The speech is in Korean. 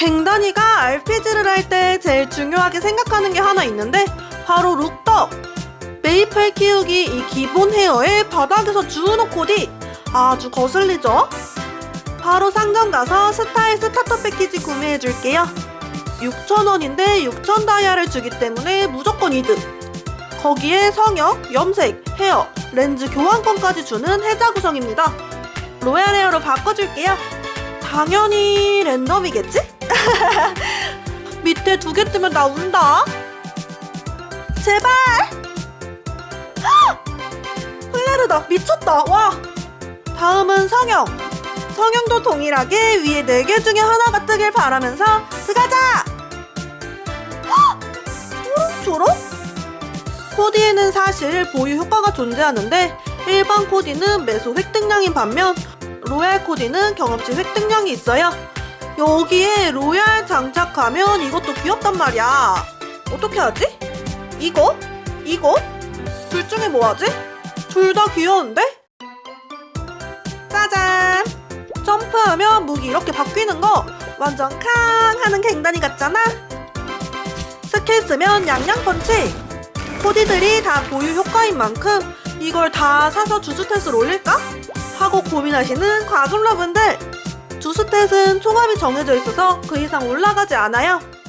갱단이가 RPG를 할 때 제일 중요하게 생각하는 게 하나 있는데 바로 룩덕. 메이플 키우기 이 기본 헤어에 바닥에서 주워놓고 뒤 아주 거슬리죠? 바로 상점 가서 스타일 스타터 패키지 구매해줄게요. 6,000원인데 6,000 다이아를 주기 때문에 무조건 이득. 거기에 성형, 염색, 헤어, 렌즈 교환권까지 주는 혜자 구성입니다. 로얄 헤어로 바꿔줄게요. 당연히 랜덤이겠지? 밑에 두 개 뜨면 나 운다. 제발! 헉! 플레르다 미쳤다. 와. 다음은 성형. 성형도 동일하게 위에 네 개 중에 하나가 뜨길 바라면서 들어가자. 헉! 초록? 코디에는 사실 보유 효과가 존재하는데 일반 코디는 매수 획득량인 반면 로얄 코디는 경험치 획득량이 있어요. 여기에 로얄 장착하면 이것도 귀엽단 말이야. 어떻게 하지? 이거? 이거? 둘 중에 뭐 하지? 둘 다 귀여운데? 짜잔! 점프하면 무기 이렇게 바뀌는 거 완전 캉 하는 갱단이 같잖아? 스킬 쓰면 양양 펀치! 코디들이 다 보유 효과인 만큼 이걸 다 사서 주스탯을 올릴까? 하고 고민하시는 과금러분들! 주스탯은 총합이 정해져 있어서 그 이상 올라가지 않아요.